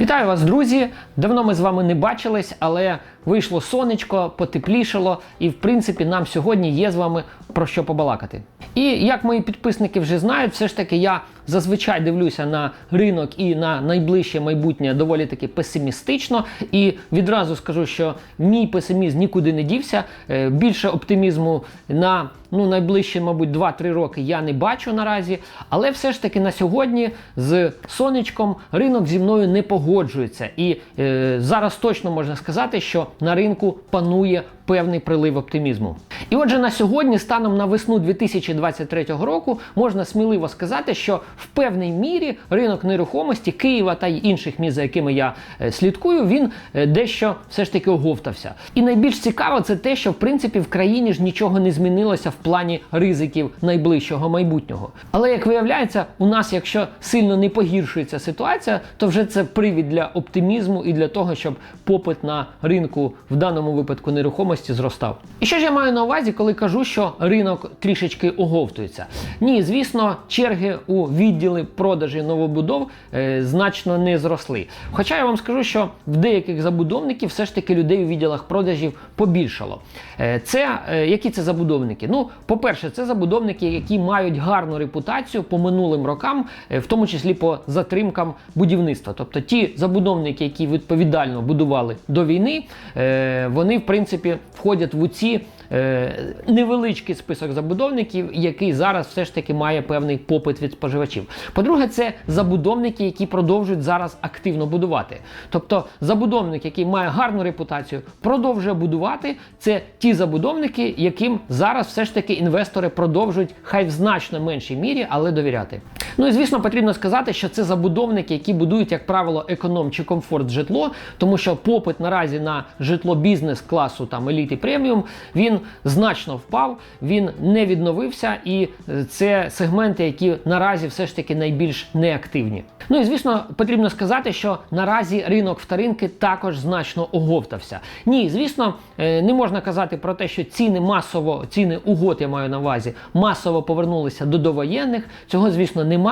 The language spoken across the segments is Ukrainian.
Вітаю вас, друзі! Давно ми з вами не бачились, але вийшло сонечко, потеплішало, і в принципі нам сьогодні є з вами про що побалакати. І як мої підписники вже знають, все ж таки я зазвичай дивлюся на ринок і на найближче майбутнє доволі таки песимістично. І відразу скажу, що мій песимізм нікуди не дівся. Е, Більше оптимізму на ну, найближчі, мабуть, 2-3 роки я не бачу наразі. Але все ж таки на сьогодні з сонечком ринок зі мною не погоджується. І е, зараз точно можна сказати, що на ринку панує певний прилив оптимізму. І отже, на сьогодні, станом на весну 2023 року, можна сміливо сказати, що в певній мірі ринок нерухомості Києва та й інших міст, за якими я е, слідкую, він е, дещо все ж таки оговтався. І найбільш цікаво це те, що в принципі в країні ж нічого не змінилося в плані ризиків найближчого майбутнього. Але як виявляється, у нас, якщо сильно не погіршується ситуація, то вже це привід для оптимізму і для того, щоб попит на ринку в даному випадку нерухомості зростав. І що ж я маю на увазі, коли кажу, що ринок трішечки оговтується? Ні, звісно, черги у відділи продажі новобудов е, значно не зросли. Хоча я вам скажу, що в деяких забудовників все ж таки людей у відділах продажів побільшало. Е, це е, які це забудовники? Ну, по-перше, це забудовники, які мають гарну репутацію по минулим рокам, е, в тому числі по затримкам будівництва. Тобто ті забудовники, які відповідально будували до війни, е, вони в принципі входять в ці е, невеличкий список забудовників, який зараз все ж таки має певний попит від споживачів. По-друге, це забудовники, які продовжують зараз активно будувати. Тобто забудовник, який має гарну репутацію, продовжує будувати. Це ті забудовники, яким зараз все ж таки інвестори продовжують хай в значно меншій мірі, але довіряти. Ну і звісно, потрібно сказати, що це забудовники, які будують, як правило, економ чи комфорт житло, тому що попит наразі на житло бізнес класу там еліти преміум він значно впав, він не відновився, і е, це сегменти, які наразі все ж таки найбільш неактивні. Ну і звісно, потрібно сказати, що наразі ринок вторинки також значно оговтався. Ні, звісно, е, не можна казати про те, що ціни масово, ціни угод я маю на увазі, масово повернулися до довоєнних. Цього, звісно, немає.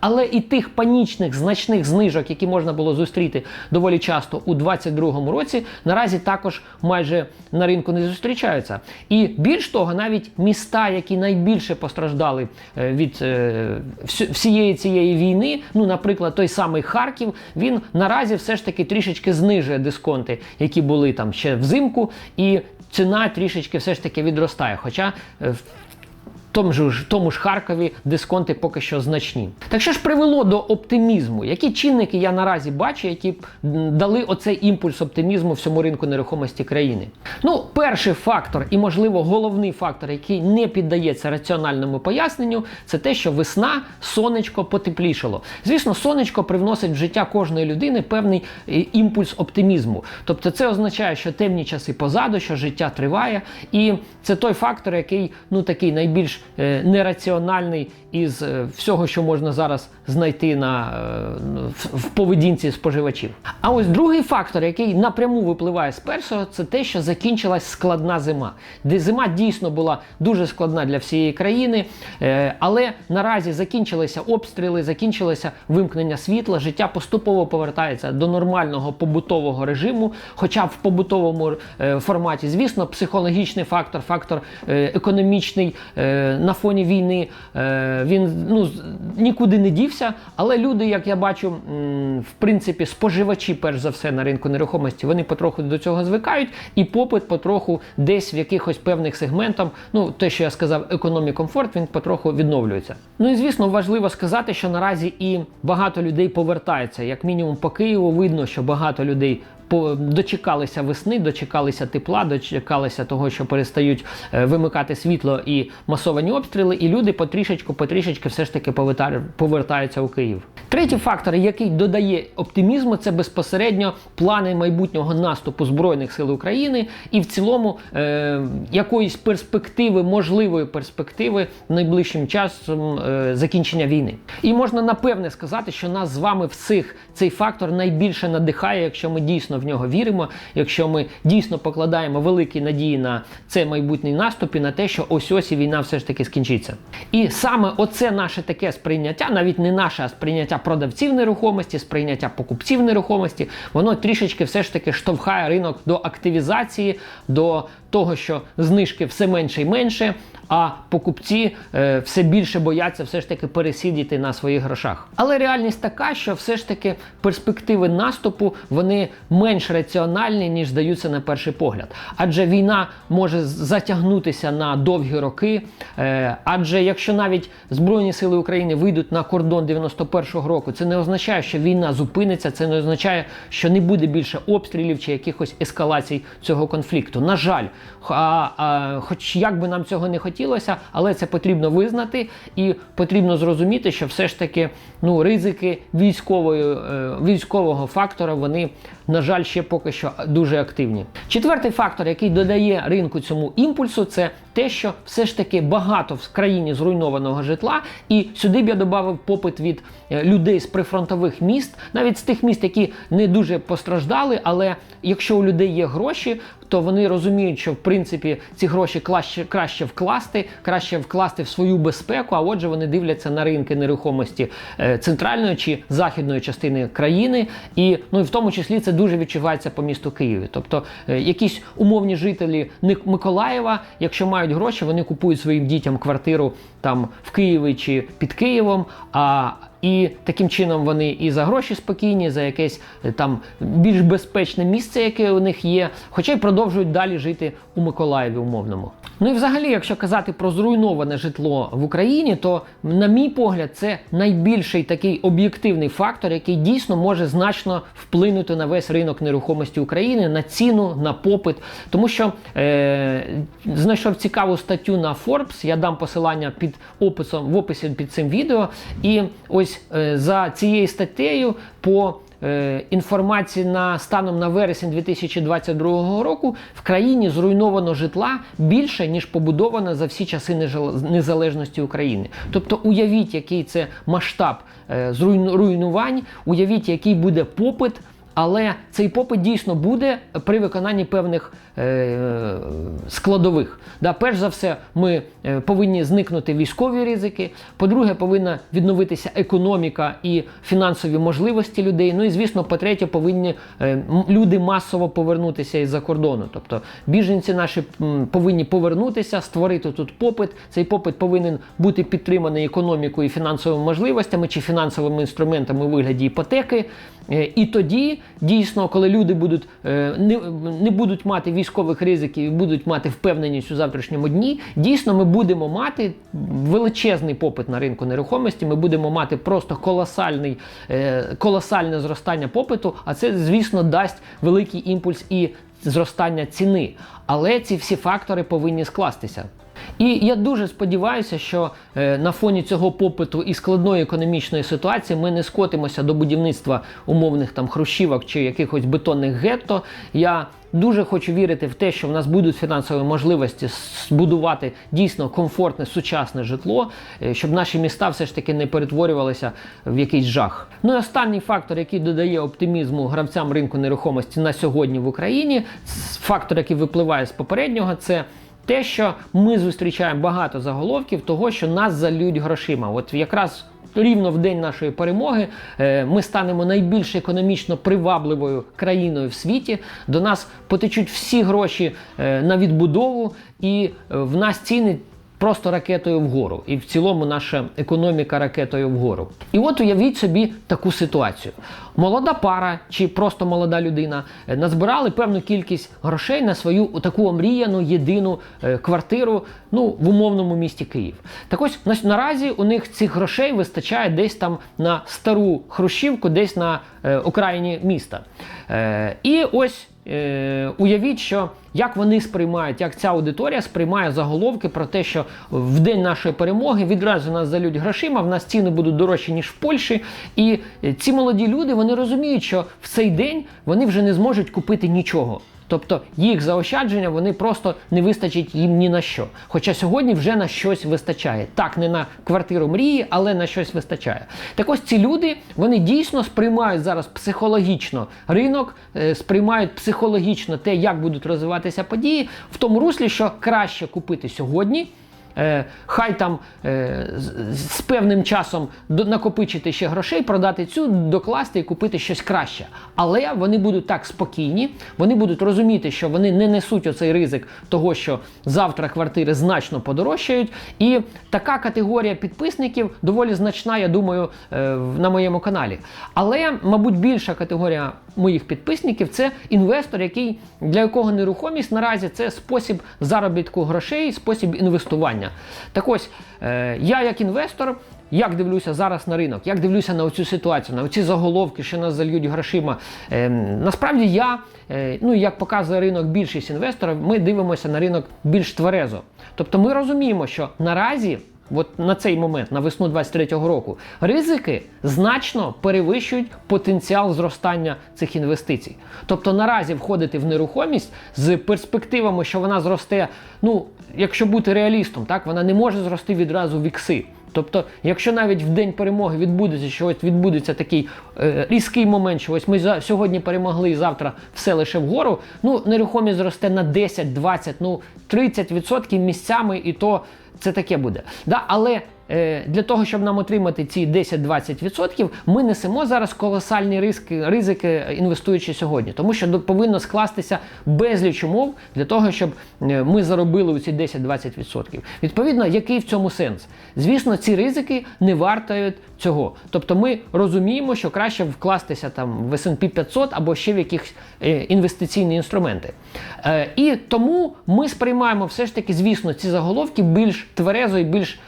Але і тих панічних значних знижок, які можна було зустріти доволі часто у 2022 році, наразі також майже на ринку не зустрічаються. І більш того, навіть міста, які найбільше постраждали е, від е, всієї цієї війни, ну, наприклад, той самий Харків, він наразі все ж таки трішечки знижує дисконти, які були там ще взимку, і ціна трішечки все ж таки відростає. Хоча е, тому ж, тому ж Харкові дисконти поки що значні. Так що ж привело до оптимізму? Які чинники я наразі бачу, які дали оцей імпульс оптимізму всьому ринку нерухомості країни? Ну, перший фактор, і можливо головний фактор, який не піддається раціональному поясненню, це те, що весна, сонечко потеплішало. Звісно, сонечко привносить в життя кожної людини певний е, імпульс оптимізму. Тобто, це означає, що темні часи позаду, що життя триває, і це той фактор, який ну такий найбільш нераціональний із е, всього, що можна зараз знайти на, е, в, поведінці споживачів. А ось другий фактор, який напряму випливає з першого, це те, що закінчилась складна зима. Де зима дійсно була дуже складна для всієї країни, е, але наразі закінчилися обстріли, закінчилося вимкнення світла, життя поступово повертається до нормального побутового режиму. Хоча в побутовому е, форматі, звісно, психологічний фактор, фактор е, економічний е, на фоні війни, е, він ну, нікуди не дівся. Але люди, як я бачу, в принципі, споживачі, перш за все, на ринку нерухомості, вони потроху до цього звикають, і попит потроху десь в якихось певних сегментах, ну те, що я сказав, економі комфорт, він потроху відновлюється. Ну і звісно, важливо сказати, що наразі і багато людей повертаються. Як мінімум по Києву видно, що багато людей дочекалися весни, дочекалися тепла, дочекалися того, що перестають е, вимикати світло і масовані обстріли, і люди потрішечку, потрішечки все ж таки повертаються у Київ. Третій фактор, який додає оптимізму, це безпосередньо плани майбутнього наступу збройних сил України і в цілому е, якоїсь перспективи, можливої перспективи найближчим часом е, закінчення війни. І можна напевне сказати, що нас з вами всіх цей фактор найбільше надихає, якщо ми дійсно в нього віримо, якщо ми дійсно покладаємо великі надії на цей майбутній наступ і на те, що ось ось і війна все ж таки скінчиться. І саме оце наше таке сприйняття, навіть не наше, а сприйняття продавців нерухомості, сприйняття покупців нерухомості, воно трішечки все ж таки штовхає ринок до активізації, до того, що знижки все менше і менше, а покупці е, все більше бояться все ж таки пересидіти на своїх грошах. Але реальність така, що все ж таки перспективи наступу вони менш раціональні, ніж здаються на перший погляд. Адже війна може затягнутися на довгі роки. Е, адже якщо навіть Збройні сили України вийдуть на кордон 91-го року, це не означає, що війна зупиниться, це не означає, що не буде більше обстрілів чи якихось ескалацій цього конфлікту. На жаль, а, а, хоч як би нам цього не хотілося, але це потрібно визнати і потрібно зрозуміти, що все ж таки ну, ризики військової, е, військового фактора вони, на жаль, ще поки що дуже активні. Четвертий фактор, який додає ринку цьому імпульсу, це те, що все ж таки багато в країні зруйнованого житла, і сюди б я додав попит від е, людей з прифронтових міст, навіть з тих міст, які не дуже постраждали, але якщо у людей є гроші, то вони розуміють, що в принципі ці гроші краще, краще вкласти, краще вкласти в свою безпеку. А отже, вони дивляться на ринки нерухомості е, центральної чи західної частини країни, і ну і в тому числі це дуже відчувається по місту Києві. Тобто е, якісь умовні жителі Миколаєва, якщо мають гроші, вони купують своїм дітям квартиру там в Києві чи під Києвом. А і таким чином вони і за гроші спокійні, за якесь е, там більш безпечне місце, яке у них є, хоча й продовжують далі жити у Миколаєві умовному. Ну і взагалі, якщо казати про зруйноване житло в Україні, то, на мій погляд, це найбільший такий об'єктивний фактор, який дійсно може значно вплинути на весь ринок нерухомості України, на ціну, на попит. Тому що е, знайшов цікаву статтю на Forbes, я дам посилання під описом в описі під цим відео. І ось е, за цією статтею по Е, інформації на станом на вересень 2022 року в країні зруйновано житла більше ніж побудовано за всі часи незалежності України. Тобто, уявіть, який це масштаб е, зруйнувань, уявіть, який буде попит. Але цей попит дійсно буде при виконанні певних е, складових. Да, Перш за все, ми е, повинні зникнути військові ризики. По-друге, повинна відновитися економіка і фінансові можливості людей. Ну і звісно, по-третє, повинні е, люди масово повернутися із-за кордону. Тобто біженці наші повинні повернутися, створити тут попит. Цей попит повинен бути підтриманий економікою і фінансовими можливостями чи фінансовими інструментами у вигляді іпотеки. Е, і тоді дійсно, коли люди будуть е, не не будуть мати військових ризиків і будуть мати впевненість у завтрашньому дні, дійсно ми будемо мати величезний попит на ринку нерухомості. Ми будемо мати просто колосальний, е, колосальне зростання попиту. А це, звісно, дасть великий імпульс і зростання ціни. Але ці всі фактори повинні скластися. І я дуже сподіваюся, що е, на фоні цього попиту і складної економічної ситуації ми не скотимося до будівництва умовних там хрущівок чи якихось бетонних гетто. Я Дуже хочу вірити в те, що в нас будуть фінансові можливості збудувати дійсно комфортне сучасне житло, е, щоб наші міста все ж таки не перетворювалися в якийсь жах. Ну і останній фактор, який додає оптимізму гравцям ринку нерухомості на сьогодні в Україні, фактор, який випливає з попереднього, це те, що ми зустрічаємо багато заголовків, того, що нас залють грошима. От якраз рівно в день нашої перемоги е, ми станемо найбільш економічно привабливою країною в світі. До нас потечуть всі гроші е, на відбудову, і е, в нас ціни просто ракетою вгору. І в цілому наша економіка ракетою вгору. І от уявіть собі таку ситуацію. Молода пара чи просто молода людина е, назбирали певну кількість грошей на свою таку омріяну єдину е, квартиру ну, в умовному місті Київ. Так ось наразі у них цих грошей вистачає десь там на стару хрущівку, десь на е, окраїні міста. Е, І ось е, уявіть, що як вони сприймають, як ця аудиторія сприймає заголовки про те, що в день нашої перемоги відразу нас залють грошима, в нас ціни будуть дорожчі, ніж в Польщі. І ці молоді люди вони розуміють, що в цей день вони вже не зможуть купити нічого. Тобто їх заощадження вони просто не вистачить їм ні на що. Хоча сьогодні вже на щось вистачає. Так, не на квартиру мрії, але на щось вистачає. Так ось ці люди вони дійсно сприймають зараз психологічно ринок, е, сприймають психологічно те, як будуть розвиватися події, в тому руслі, що краще купити сьогодні. Е, Хай там е, з- певним часом накопичити ще грошей, продати цю, докласти і купити щось краще. Але вони будуть так спокійні, вони будуть розуміти, що вони не несуть оцей ризик того, що завтра квартири значно подорожчають. І така категорія підписників доволі значна, я думаю, е, на моєму каналі. Але, мабуть, більша категорія моїх підписників це інвестор, який для якого нерухомість наразі це спосіб заробітку грошей, спосіб інвестування. Так ось, е, я як інвестор. Як дивлюся зараз на ринок, як дивлюся на цю ситуацію, на ці заголовки, що нас зальють грошима. Е, насправді я, е, ну як показує ринок, більшість інвесторів, ми дивимося на ринок більш тверезо. Тобто ми розуміємо, що наразі От на цей момент, на весну 23-го року, ризики значно перевищують потенціал зростання цих інвестицій. Тобто наразі входити в нерухомість з перспективами, що вона зросте, ну, якщо бути реалістом, так вона не може зрости відразу в ікси. Тобто, якщо навіть в день перемоги відбудеться, що відбудеться такий е, різкий момент, що ось ми за, сьогодні перемогли і завтра все лише вгору, ну нерухомість зросте на 10, 20, ну 30% місцями, і то це таке буде. Да? Але е, для того, щоб нам отримати ці 10-20%, ми несемо зараз колосальні ризики, ризики інвестуючи сьогодні, тому що повинно скластися безліч умов для того, щоб е, ми заробили у ці 10-20%. Відповідно, який в цьому сенс? Звісно, ці ризики не вартують цього. Тобто ми розуміємо, що краще вкластися там в S&P 500 або ще в якісь е, інвестиційні інструменти. Е, і тому ми сприймаємо все ж таки, звісно, ці заголовки більш тверезо і більш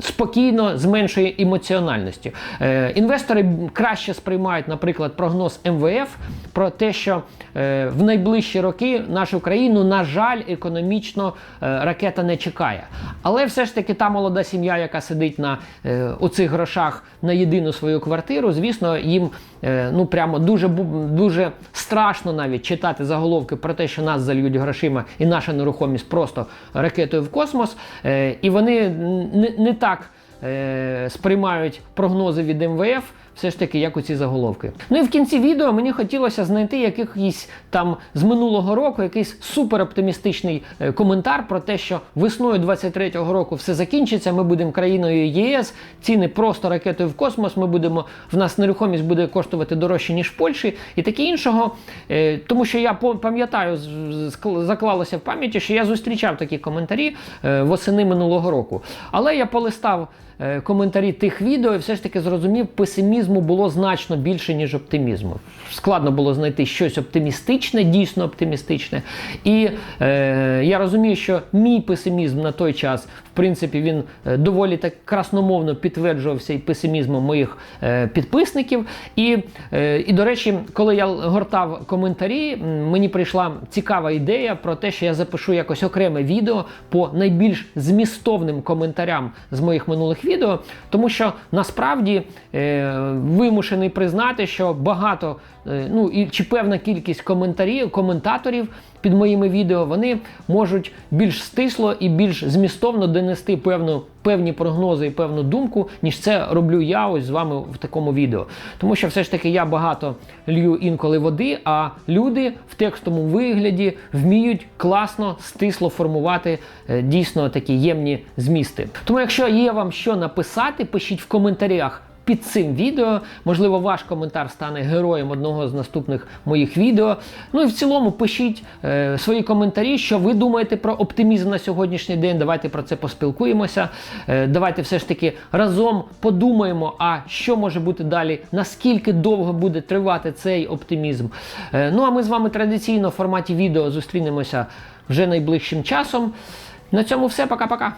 спокійно, з меншою емоціональністю. Е, інвестори краще сприймають, наприклад, прогноз МВФ про те, що е, в найближчі роки нашу країну, на жаль, економічно е, ракета не чекає. Але все ж таки та молода сім'я, яка сидить на оцих грошах на єдину свою квартиру, звісно, їм ну прямо дуже дуже страшно навіть читати заголовки про те, що нас зальють грошима, і наша нерухомість просто ракетою в космос. І вони не, не так е, сприймають прогнози від МВФ. Все ж таки, як у ці заголовки. Ну і в кінці відео мені хотілося знайти якийсь там з минулого року якийсь супероптимістичний е, коментар про те, що весною 23-го року все закінчиться. Ми будемо країною ЄС, ціни просто ракетою в космос. Ми будемо в нас нерухомість буде коштувати дорожче ніж в Польщі і таке іншого. Е, Тому що я пам'ятаю, заклалося в пам'яті, що я зустрічав такі коментарі е, восени минулого року. Але я полистав коментарі тих відео все ж таки зрозумів, песимізму було значно більше, ніж оптимізму. Складно було знайти щось оптимістичне, дійсно оптимістичне. І е, я розумію, що мій песимізм на той час, принципі, він е, доволі так красномовно підтверджувався і песимізмом моїх е, підписників. І, е, і, до речі, коли я гортав коментарі, мені прийшла цікава ідея про те, що я запишу якось окреме відео по найбільш змістовним коментарям з моїх минулих відео, тому що насправді вимушений признати, що багато, ну і чи певна кількість коментарів, коментаторів під моїми відео, вони можуть більш стисло і більш змістовно донести певну, певні прогнози і певну думку, ніж це роблю я ось з вами в такому відео. Тому що все ж таки я багато лью інколи води, а люди в текстовому вигляді вміють класно, стисло формувати е, дійсно такі ємні змісти. Тому, якщо є вам що написати, пишіть в коментарях під цим відео. Можливо, ваш коментар стане героєм одного з наступних моїх відео. Ну і в цілому пишіть е, свої коментарі, що ви думаєте про оптимізм на сьогоднішній день. Давайте про це поспілкуємося. Е, давайте все ж таки разом подумаємо, а що може бути далі, наскільки довго буде тривати цей оптимізм. Е, ну а ми з вами традиційно в форматі відео зустрінемося вже найближчим часом. На цьому все, пока-пока.